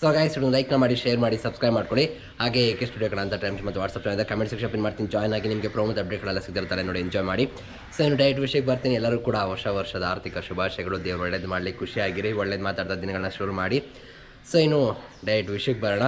So guys ಒಂದು ಲೈಕ್ನ ಮಾಡಿ share ಮಾಡಿ ಸಬ್ಸ್ಕ್ರೈಬ್ ಮಾಡ್ಕೊಡಿ. ಹಾಗೆ ಏಕೆ ಸ್ಟುಡಿಯೋ ಕಡೆ ಅಂತ ಟೈಮ್ಸ್ ಮತ್ತು WhatsApp channel comment section pin ಮಾಡ್ತೀನಿ. ಜಾಯ್ನ್ ಆಗಿ ನಿಮಗೆ ಪ್ರೋಮೋದ ಅಪ್ಡೇಟ್ಗಳೆಲ್ಲ ಸಿಗ್ತಿರ್ತಾರೆ ನೋಡಿ ಎಂಜಾಯ್ ಮಾಡಿ. ಸೊ ಇನ್ನು ಡೈಟ್ ವಿಷಯಕ್ಕೆ ಬರ್ತೀನಿ. ಎಲ್ಲರೂ ಕೂಡ ಹೊಸ ವರ್ಷದ ಆರ್ಥಿಕ ಶುಭಾಶಯಗಳು. ದೇವ್ರು ಒಳ್ಳೇದು ಮಾಡಲಿ, ಖುಷಿಯಾಗಿರಿ, ಒಳ್ಳೇದು ಮಾತಾಡ್ತಾ ದಿನಗಳನ್ನ ಶುರು ಮಾಡಿ. ಸೊ ಇನ್ನು ಡೈಟ್ ವಿಷಯಕ್ಕೆ ಬರೋಣ.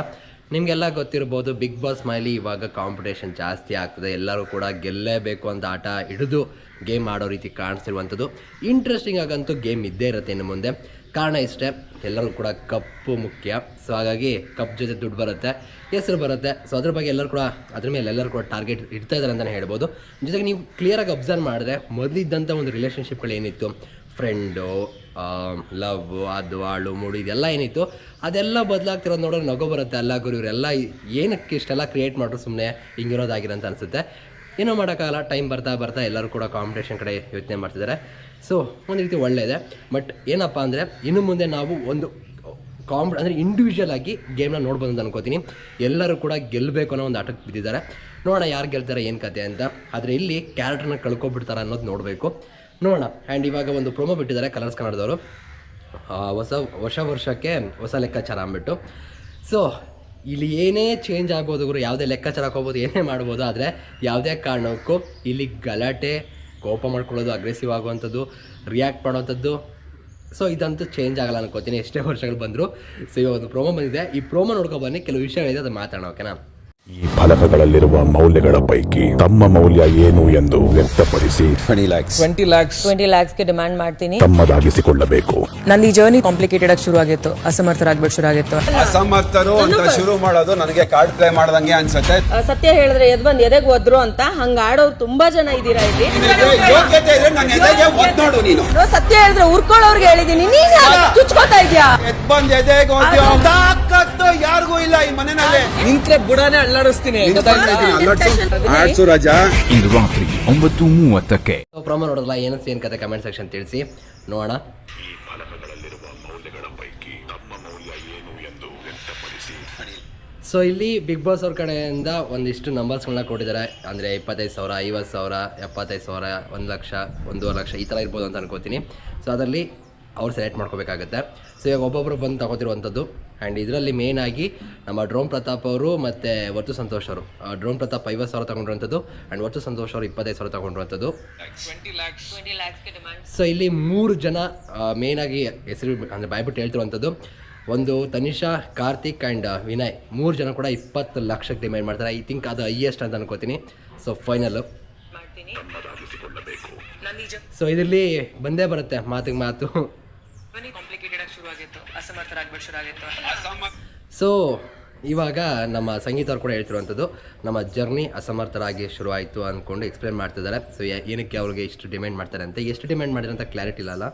ನಿಮಗೆಲ್ಲ ಗೊತ್ತಿರ್ಬೋದು ಬಿಗ್ ಬಾಸ್ ಮೈಲಿ ಇವಾಗ ಕಾಂಪಿಟೇಷನ್ ಜಾಸ್ತಿ ಆಗ್ತದೆ. ಎಲ್ಲರೂ ಕೂಡ ಗೆಲ್ಲೇಬೇಕು ಅಂತ ಆಟ ಹಿಡಿದು ಗೇಮ್ ಆಡೋ ರೀತಿ ಕಾಣಿಸ್ತಿರುವಂಥದ್ದು ಇಂಟ್ರೆಸ್ಟಿಂಗ್ ಆಗಂತೂ ಗೇಮ್ ಇದ್ದೇ ಇರುತ್ತೆ ಇನ್ನು ಮುಂದೆ. ಕಾರಣ ಇಷ್ಟೇ. ಎಲ್ಲರೂ ಕೂಡ ಕಪ್ಪು ಮುಖ್ಯ. ಸೊ ಹಾಗಾಗಿ ಕಪ್ ಜೊತೆ ದುಡ್ಡು ಬರುತ್ತೆ, ಹೆಸರು ಬರುತ್ತೆ. ಸೊ ಅದ್ರ ಬಗ್ಗೆ ಎಲ್ಲರೂ ಕೂಡ, ಅದ್ರ ಮೇಲೆ ಎಲ್ಲರೂ ಕೂಡ ಟಾರ್ಗೆಟ್ ಇಡ್ತಾ ಇದ್ದಾರೆ ಅಂತಲೇ ಹೇಳ್ಬೋದು. ಜೊತೆಗೆ ನೀವು ಕ್ಲಿಯರಾಗಿ ಅಬ್ಸರ್ವ್ ಮಾಡಿದ್ರೆ ಮೊದಲಿದ್ದಂಥ ಒಂದು ರಿಲೇಷನ್ಶಿಪ್ಗಳು ಏನಿತ್ತು? ಫ್ರೆಂಡು ಲವ್ ಅದು, ಆಳು, ಮೂಡು, ಇದೆಲ್ಲ ಏನಿತ್ತು? ಅದೆಲ್ಲ ಬದಲಾಗ್ತಿರೋದು ನೋಡೋರು ನಗು ಬರುತ್ತೆ ಅಲ್ಲ ಗುರು. ಇವರೆಲ್ಲ ಏನಕ್ಕೆ ಇಷ್ಟೆಲ್ಲ ಕ್ರಿಯೇಟ್ ಮಾಡ್ರು ಸುಮ್ಮನೆ ಹಿಂಗಿರೋದಾಗಿರಂತ ಅನಿಸುತ್ತೆ. ಏನೂ ಮಾಡೋಕ್ಕಾಗಲ್ಲ. ಟೈಮ್ ಬರ್ತಾ ಬರ್ತಾ ಎಲ್ಲರೂ ಕೂಡ ಕಾಂಪಿಟೇಷನ್ ಕಡೆ ಯೋಚನೆ ಮಾಡ್ತಿದ್ದಾರೆ. ಸೊ ಒಂದು ರೀತಿ ಒಳ್ಳೆಯದೆ ಬಟ್ ಏನಪ್ಪ ಅಂದರೆ, ಇನ್ನು ಮುಂದೆ ನಾವು ಒಂದು ಕಾಂಪ್ ಅಂದರೆ ಇಂಡಿವಿಜುವಲ್ ಆಗಿ ಗೇಮ್ನ ನೋಡ್ಬೋದು ಅಂತ ಅನ್ಕೋತೀನಿ. ಎಲ್ಲರೂ ಕೂಡ ಗೆಲ್ಲಬೇಕು ಅನ್ನೋ ಒಂದು ಆಟಕ್ಕೆ ಬಿದ್ದಿದ್ದಾರೆ. ನೋಡೋಣ ಯಾರು ಗೆಲ್ತಾರೆ, ಏನು ಕತೆ ಅಂತ. ಆದರೆ ಇಲ್ಲಿ ಕ್ಯಾರೆಕ್ಟರ್ನ ಕಳ್ಕೊಬಿಡ್ತಾರೆ ಅನ್ನೋದು ನೋಡಬೇಕು. ನೋಡೋಣ. ಆ್ಯಂಡ್ ಇವಾಗ ಒಂದು ಪ್ರೊಮೋ ಬಿಟ್ಟಿದ್ದಾರೆ ಕಲರ್ಸ್ ಕನ್ನಡದವರು ಹೊಸ ಹೊಸ ವರ್ಷಕ್ಕೆ ಹೊಸ ಲೆಕ್ಕಾಚಾರ ಅಂದ್ಬಿಟ್ಟು. ಸೊ ಇಲ್ಲಿ ಏನೇ ಚೇಂಜ್ ಆಗ್ಬೋದು ಗುರು, ಯಾವುದೇ ಲೆಕ್ಕಾಚಾರ ಹಾಕೋಬೋದು ಏನೇ ಮಾಡ್ಬೋದು, ಆದರೆ ಯಾವುದೇ ಕಾರಣಕ್ಕೂ ಇಲ್ಲಿ ಗಲಾಟೆ ಕೋಪ ಮಾಡ್ಕೊಳ್ಳೋದು ಅಗ್ರೆಸಿವ್ ಆಗುವಂಥದ್ದು ರಿಯಾಕ್ಟ್ ಮಾಡೋವಂಥದ್ದು. ಸೊ ಇದಂತೂ ಚೇಂಜ್ ಆಗಲ್ಲ ಅನ್ಕೋತೀನಿ. ಎಷ್ಟೇ ವರ್ಷಗಳು ಬಂದರೂ. ಸೊ ಇವಾಗ ಒಂದು ಪ್ರೋಮೋ ಬಂದಿದೆ. ಈ ಪ್ರೋಮೋ ನೋಡ್ಕೊ ಬನ್ನಿ. ಕೆಲವು ವಿಷಯಗಳಿದೆ ಅದು ಮಾತಾಡೋಣ ಓಕೆನಾ ಈ ಫಲಕಗಳಲ್ಲಿರುವ ಮೌಲ್ಯಗಳ ಪೈಕಿ ತಮ್ಮ ಮೌಲ್ಯ ಏನು ಎಂದು ವ್ಯಕ್ತಪಡಿಸಿ. Twenty lakhs twenty lakhs twenty ಲ್ಯಾಕ್ಸ್ಗೆ demand ಮಾಡ್ತೀನಿ. ತಮ್ಮದಾಗಿಸಿಕೊಳ್ಳಬೇಕು. ನನ್ನ ಈ ಜರ್ನಿ ಕಾಂಪ್ಲಿಕೇಟೆಡ್ ಆಗಿ ಶುರು ಆಗಿತ್ತು. ಅಸಮರ್ಥರಾಗ್ಬೇಕು ಶುರು ಆಗಿತ್ತು. ಅಸಮರ್ಥರು ಅಂತ ಶುರು ಮಾಡೋದು ನನಗೆ ಕಾರ್ಡ್ ಪ್ಲೇ ಮಾಡ್ದಂಗೆ ಅನ್ಸುತ್ತೆ. ಸತ್ಯ ಹೇಳಿದ್ರೆ ಎದ್ ಬಂದ್ ಎದೆಗ್ ಒದ್ರು ಅಂತ ಹಂಗ ಆಡೋರು ತುಂಬಾ ಜನ ಇದೀರಾ ಇಲ್ಲಿ? ಯೋಗ್ಯತೆ ನನ್ನ ಎದೆಗೆ ಒದ್ ನೋಡು ನೀನು ಸತ್ಯ ಹೇಳಿದ್ರೆ ಉರ್ಕೊಳ್ಳೋರ್ಗೆ ಹೇಳಿದೀನಿ. ನೀನ್ ಚುಚ್ಕೋತಾ ಇದ್ಯಾ? ಎದ್ ಬಂದ್ ಎದೆಗೆ ಒದ್ಯೋ ತಾಕತ್ತು ಯಾರಿಗೂ ಇಲ್ಲ ಈ ಮನೆಯಲ್ಲಿ ನಿಂತ್ರೆ ಬುಡಾನೆ ಅಲ್ಲಾಡಿಸ್ತೀನಿ ಆಡ್ಸು ರಾಜ. ಇಂದು ರಾತ್ರಿ ಒಂಬತ್ತು ಮೂವತ್ತಕ್ಕೆ. ಸೊ ಪ್ರೋಮೋ ನೋಡೋದಲ್ಲ ಏನು ಏನು ಕತೆ ಕಮೆಂಟ್ ಸೆಕ್ಷನ್ ತಿಳಿಸಿ. ನೋಡೋಣ. ಸೊ ಇಲ್ಲಿ ಬಿಗ್ ಬಾಸ್ ಅವ್ರ ಕಡೆಯಿಂದ ಒಂದಿಷ್ಟು ನಂಬರ್ಸ್ಗಳನ್ನ ಕೊಟ್ಟಿದ್ದಾರೆ. ಅಂದರೆ ಇಪ್ಪತ್ತೈದು ಸಾವಿರ ಐವತ್ತು ಸಾವಿರ ಎಪ್ಪತ್ತೈದು ಸಾವಿರ ಒಂದು ಲಕ್ಷ ಒಂದೂವರೆ ಲಕ್ಷ ಈ ಥರ ಇರ್ಬೋದು ಅಂತ ಅನ್ಕೋತೀನಿ. ಸೊ ಅದರಲ್ಲಿ ಅವ್ರು ಸೆಲೆಕ್ಟ್ ಮಾಡ್ಕೋಬೇಕಾಗತ್ತೆ. ಸೊ ಇವಾಗ ಒಬ್ಬೊಬ್ಬರು ಬಂದು ತಗೋತಿರುವಂಥದ್ದು. ಆ್ಯಂಡ್ ಇದರಲ್ಲಿ ಮೇನ್ ಆಗಿ ನಮ್ಮ ಡ್ರೋನ್ ಪ್ರತಾಪ್ ಅವರು ಮತ್ತು ವರ್ತು ಸಂತೋಷ್ ಅವರು. ಡ್ರೋನ್ ಪ್ರತಾಪ್ ಐವತ್ತು ಸಾವಿರ ತಗೊಂಡಿರುವಂಥದ್ದು ಆ್ಯಂಡ್ ವರ್ತು ಸಂತೋಷ್ ಅವರು ಇಪ್ಪತ್ತೈದು ಸಾವಿರ ತಗೊಂಡಿರುವಂಥದ್ದು. ಸೊ ಇಲ್ಲಿ ಮೂರು ಜನ ಮೇಯ್ನಾಗಿ ಹೆಸರು ಅಂದರೆ ಬಾಯ್ಬಿಟ್ಟು ಹೇಳ್ತಿರುವಂಥದ್ದು. ಒಂದು ತನಿಷಾ ಕಾರ್ತಿಕ್ ಆ್ಯಂಡ್ ವಿನಯ್. ಮೂರು ಜನ ಕೂಡ ಇಪ್ಪತ್ತು ಲಕ್ಷಕ್ಕೆ ಡಿಮ್ಯಾಂಡ್ ಮಾಡ್ತಾರೆ. ಐ ಥಿಂಕ್ ಅದು ಹೈಯೆಸ್ಟ್ ಅಂತ ಅನ್ಕೋತೀನಿ. ಸೊ ಫೈನಲ್ಲು ಸೊ ಇದರಲ್ಲಿ ಬಂದೇ ಬರುತ್ತೆ ಮಾತಿಗೆ ಮಾತು. ಕಾಂಪ್ಲಿಕೇಟೆಡ್ ಆಗಿ ಶುರು ಆಗಿತ್ತು ಅಸಮರ್ಥರಾಗ್ಬೇಕು ಶುರು ಆಗಿತ್ತು ಸೊ ಇವಾಗ ನಮ್ಮ ಸಂಗೀತ ಅವ್ರು ಕೂಡ ಹೇಳ್ತಿರುವಂಥದ್ದು ನಮ್ಮ ಜರ್ನಿ ಅಸಮರ್ಥರಾಗಿ ಶುರು ಆಯಿತು ಅಂದ್ಕೊಂಡು ಎಕ್ಸ್ಪ್ಲೇನ್ ಮಾಡ್ತಿದ್ದಾರೆ ಸೊ ಏನಕ್ಕೆ ಅವ್ರಿಗೆ ಇಷ್ಟು ಡಿಮ್ಯಾಂಡ್ ಮಾಡ್ತಾರೆ ಅಂತ. ಎಷ್ಟು ಡಿಮ್ಯಾಂಡ್ ಮಾಡಿದ್ರೆ ಅಂತ ಕ್ಲಾರಿಟಿ ಇಲ್ಲ ಅಲ್ಲ?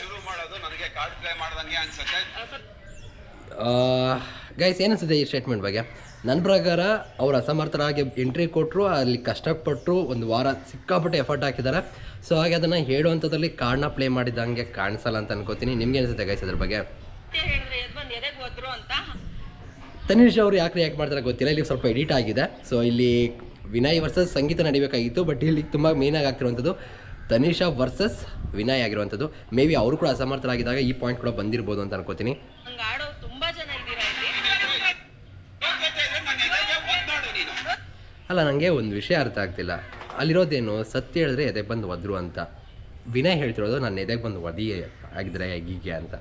ಶುರು ಮಾಡೋದು ನನಗೆ ಕಾರ್ಡ್ ಪ್ಲೇ ಮಾಡ್ದಂಗೆ ಅನ್ಸುತ್ತೆ. ಗೈಸ್ ಏನಿಸುತ್ತೆ ಈ ಸ್ಟೇಟ್ಮೆಂಟ್ ಬಗ್ಗೆ? ನನ್ನ ಪ್ರಕಾರ ಅವ್ರು ಅಸಮರ್ಥರಾಗಿ ಎಂಟ್ರಿ ಕೊಟ್ಟರು ಅಲ್ಲಿ ಕಷ್ಟಪಟ್ಟರು ಒಂದು ವಾರ ಸಿಕ್ಕಾಪಟ್ಟೆ ಎಫರ್ಟ್ ಹಾಕಿದ್ದಾರೆ. ಸೊ ಹಾಗೆ ಅದನ್ನು ಹೇಳುವಂಥದ್ರಲ್ಲಿ ಕಾರ್ಡ್ನ ಪ್ಲೇ ಮಾಡಿದಂಗೆ ಕಾಣಿಸಲ್ಲ ಅಂತ ಅನ್ಕೋತೀನಿ. ನಿಮ್ಗೆ ಅನಿಸುತ್ತೆ ಗೈಸ್ ಅದ್ರ ಬಗ್ಗೆ? ತನಿಷ್ ಅವರು ಯಾಕೆ ರಿಯಾಕ್ಟ್ ಮಾಡ್ತಾರೆ ಗೊತ್ತಿಲ್ಲ. ಇಲ್ಲಿ ಸ್ವಲ್ಪ ಎಡಿಟ್ ಆಗಿದೆ. ಸೊ ಇಲ್ಲಿ ವಿನಯ್ ವರ್ಸಸ್ ಸಂಗೀತ ನಡಿಬೇಕಾಗಿತ್ತು ಬಟ್ ಇಲ್ಲಿ ತುಂಬ ಮೇನಾಗಿ ಆಗ್ತಿರುವಂಥದ್ದು ತನಿಷಾ ವರ್ಸಸ್ ವಿನಯ್ ಆಗಿರುವಂಥದ್ದು ಮೇ ಬಿ ಅವರು ಕೂಡ ಅಸಮರ್ಥರಾಗಿದ್ದಾಗ ಈ ಪಾಯಿಂಟ್ ಕೂಡ ಬಂದಿರ್ಬೋದು ಅಂತ ಅನ್ಕೋತೀನಿ ಹಂಗ ಆಡೋರು ತುಂಬಾ ಜನ ಇದೀರಾ ಇಲ್ಲಿ ಯೋಗ್ಯತೆ ಇದ್ರೆ ನನ್ನ ಎದೆಗೆ ಒದ್ ನೋಡು ನೀನು ಅಲ್ಲ ನನಗೆ ಒಂದು ವಿಷಯ ಅರ್ಥ ಆಗ್ತಿಲ್ಲ. ಅಲ್ಲಿರೋದೇನು ಸತ್ಯ ಹೇಳಿದ್ರೆ ಎದೆಗೆ ಬಂದು ಒದ್ರು ಅಂತ. ವಿನಯ್ ಹೇಳ್ತಿರೋದು ನನ್ನ ಎದೆಗೆ ಬಂದು ಒದಿ ಆಗಿದ್ರೆ ಹೀಗೆ ಅಂತ.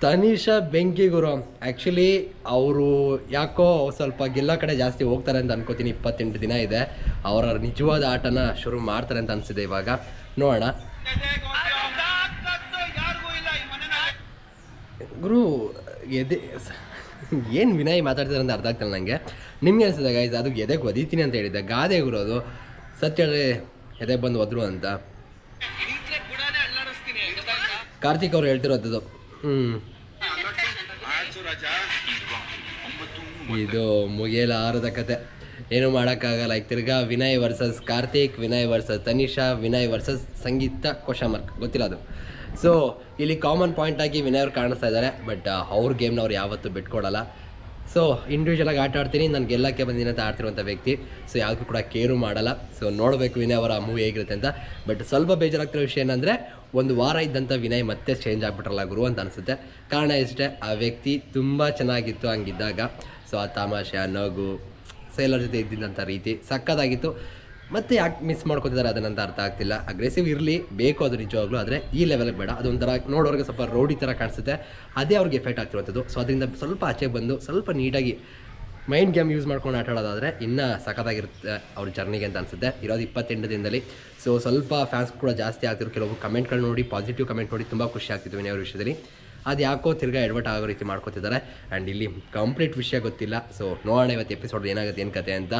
ನೀನ್ ತನಿಷಾ ಬೆಂಕಿ ಗುರು. ಆ್ಯಕ್ಚುಲಿ ಅವರು ಯಾಕೋ ಸ್ವಲ್ಪ ಗೆಲ್ಲ ಕಡೆ ಜಾಸ್ತಿ ಹೋಗ್ತಾರೆ ಅಂತ ಅನ್ಕೋತೀನಿ. ಇಪ್ಪತ್ತೆಂಟು ದಿನ ಇದೆ. ಅವರ ನಿಜವಾದ ಆಟನ ಶುರು ಮಾಡ್ತಾರೆ ಅಂತ ಅನಿಸಿದೆ ಇವಾಗ. ನೋಡೋಣ. ಗುರು ಎದೆ ಏನು ವಿನಯ್ ಮಾತಾಡ್ತಾರೆ ಅಂತ ಅರ್ಥ ಆಗ್ತಿಲ್ಲ ನನಗೆ ನಿಮಗೆ ಅನಿಸ್ತದೆ ಗೈಸ್ ಅದು ಎದೆಗೆ ಒದೀತೀನಿ ಅಂತ ಹೇಳಿದ್ದೆ. ಗಾದೆ ಗುರು ಅದು ಸತ್ಯ ಎದೆಗೆ ಬಂದು ಒದ್ರು ಅಂತ. ಕಾರ್ತಿಕ್ ಅವರು ಹೇಳ್ತಿರೋದು ಹ್ಞೂ ಇದು ಮುಗಿಯಲಾರದ ಕತೆ. ಏನು ಮಾಡೋಕ್ಕಾಗಲ್ಲ. ಈಗ ತಿರ್ಗಾ Vinay versus Karthik, Vinay versus Tanisha, Vinay versus Sangeetha question mark ಗೊತ್ತಿಲ್ಲ ಅದು. ಸೊ ಇಲ್ಲಿ ಕಾಮನ್ ಪಾಯಿಂಟ್ ಆಗಿ ವಿನಯ್ ಅವ್ರು ಕಾಣಿಸ್ತಾ ಇದ್ದಾರೆ ಬಟ್ ಅವ್ರ ಗೇಮ್ನ ಅವ್ರು ಯಾವತ್ತೂ ಬಿಟ್ಕೊಡಲ್ಲ. ಸೊ ಇಂಡಿವಿಜುವಲಾಗಿ ಆಟ ಆಡ್ತೀನಿ, ನಾನು ಗೆಲ್ಲಕ್ಕೆ ಬಂದಿನ ಅಂತ ಆಡ್ತಿರುವಂಥ ವ್ಯಕ್ತಿ. ಸೊ ಯಾವುದು ಕೂಡ ಕೇರು ಮಾಡಲ್ಲ. ಸೊ ನೋಡಬೇಕು ವಿನಯ್ ಅವರ ಮೂವಿ ಹೇಗಿರುತ್ತೆ ಅಂತ. ಬಟ್ ಸ್ವಲ್ಪ ಬೇಜಾರಾಗ್ತಿರೋ ವಿಷಯ ಏನಂದರೆ, ಒಂದು ವಾರ ಇದ್ದಂಥ ವಿನಯ್ ಮತ್ತೆ ಚೇಂಜ್ ಆಗ್ಬಿಟ್ರಲ್ಲ ಗುರು ಅಂತ ಅನಿಸುತ್ತೆ. ಕಾರಣ ಇಷ್ಟೇ ಆ ವ್ಯಕ್ತಿ ತುಂಬ ಚೆನ್ನಾಗಿತ್ತು ಹಂಗಿದ್ದಾಗ. ಸೊ ಆ ತಮಾಷೆ, ಆ ನಗು ಸೊ ಎಲ್ಲರ ಜೊತೆ ಇದ್ದಿದ್ದಂಥ ರೀತಿ ಸಕ್ಕತ್ತಾಗಿತ್ತು ಮತ್ತೆ ಯಾಕೆ ಮಿಸ್ ಮಾಡ್ಕೊತಿದ್ದಾರೆ ಅದನ್ನಂತ ಅರ್ಥ ಆಗ್ತಿಲ್ಲ. ಅಗ್ರೆಸಿವ್ ಇರಲಿ, ಬೇಕು ಅದು ನಿಜವಾಗ್ಲೂ, ಆದರೆ ಈ ಲೆವೆಲ್ಗೆ ಬೇಡ. ಅದೊಂಥರ ನೋಡೋರಿಗೆ ಸ್ವಲ್ಪ ರೋಡಿ ಥರ ಕಾಣಿಸುತ್ತೆ. ಅದೇ ಅವ್ರಿಗೆ ಎಫೆಕ್ಟ್ ಆಗ್ತಿರುವಂಥದ್ದು. ಸೊ ಅದರಿಂದ ಸ್ವಲ್ಪ ಆಚೆ ಬಂದು ಸ್ವಲ್ಪ ನೀಟಾಗಿ ಮೈಂಡ್ ಗೇಮ್ ಯೂಸ್ ಮಾಡ್ಕೊಂಡು ಆಟ ಆಡೋದಾದರೆ ಇನ್ನೂ ಸಖತ್ತಾಗಿರುತ್ತೆ ಅವ್ರ ಜರ್ನಿಗೆ ಅಂತ ಅನಿಸುತ್ತೆ. ಇರೋದು ಇಪ್ಪತ್ತೆಂಟು ದಿನದಲ್ಲಿ. ಸೊ ಸ್ವಲ್ಪ ಫ್ಯಾನ್ಸ್ ಕೂಡ ಜಾಸ್ತಿ ಆಗ್ತಿರೋ ಕೆಲವು ಕಮೆಂಟ್ಗಳು ನೋಡಿ ಪಾಸಿಟಿವ್ ಕಮೆಂಟ್ ನೋಡಿ, ತುಂಬ ಖುಷಿ ಆಗ್ತಿತ್ತು ವಿನಯ್ ಅವ್ರ ವಿಷಯದಲ್ಲಿ. ಅದು ಯಾಕೋ ತಿರ್ಗಾ ಎಡ್ವರ್ಟ್ ಆಗೋ ರೀತಿ ಮಾಡ್ಕೋತಿದ್ದಾರೆ. ಆ್ಯಂಡ್ ಇಲ್ಲಿ ಕಂಪ್ಲೀಟ್ ವಿಷಯ ಗೊತ್ತಿಲ್ಲ. ಸೊ ನೋಡೋಣ ಇವತ್ತು ಎಪಿಸೋಡ್ ಏನಾಗುತ್ತೆ ಏನು ಕತೆ ಅಂತ.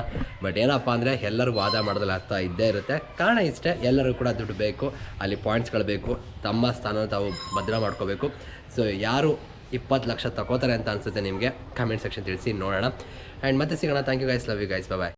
ಬಟ್ ಏನಪ್ಪ ಅಂದರೆ ಎಲ್ಲರೂ ವಾದ ಮಾಡೋದ್ರಲ್ಲಿ ಅರ್ಥ ಇದ್ದೇ ಇರುತ್ತೆ. ಕಾರಣ ಇಷ್ಟೇ ಎಲ್ಲರೂ ಕೂಡ ದುಡ್ಡು ಬೇಕು, ಅಲ್ಲಿ ಪಾಯಿಂಟ್ಸ್ಗಳು ಬೇಕು, ತಮ್ಮ ಸ್ಥಾನ ತಾವು ಭದ್ರ ಮಾಡ್ಕೋಬೇಕು. ಸೊ ಯಾರು ಇಪ್ಪತ್ತು ಲಕ್ಷ ತಗೋತಾರೆ ಅಂತ ಅನಿಸುತ್ತೆ ನಿಮಗೆ ಕಮೆಂಟ್ ಸೆಕ್ಷನ್ ತಿಳಿಸಿ ನೋಡೋಣ. ಆ್ಯಂಡ್ ಮತ್ತೆ ಸಿಗೋಣ. Thank you guys love you guys bye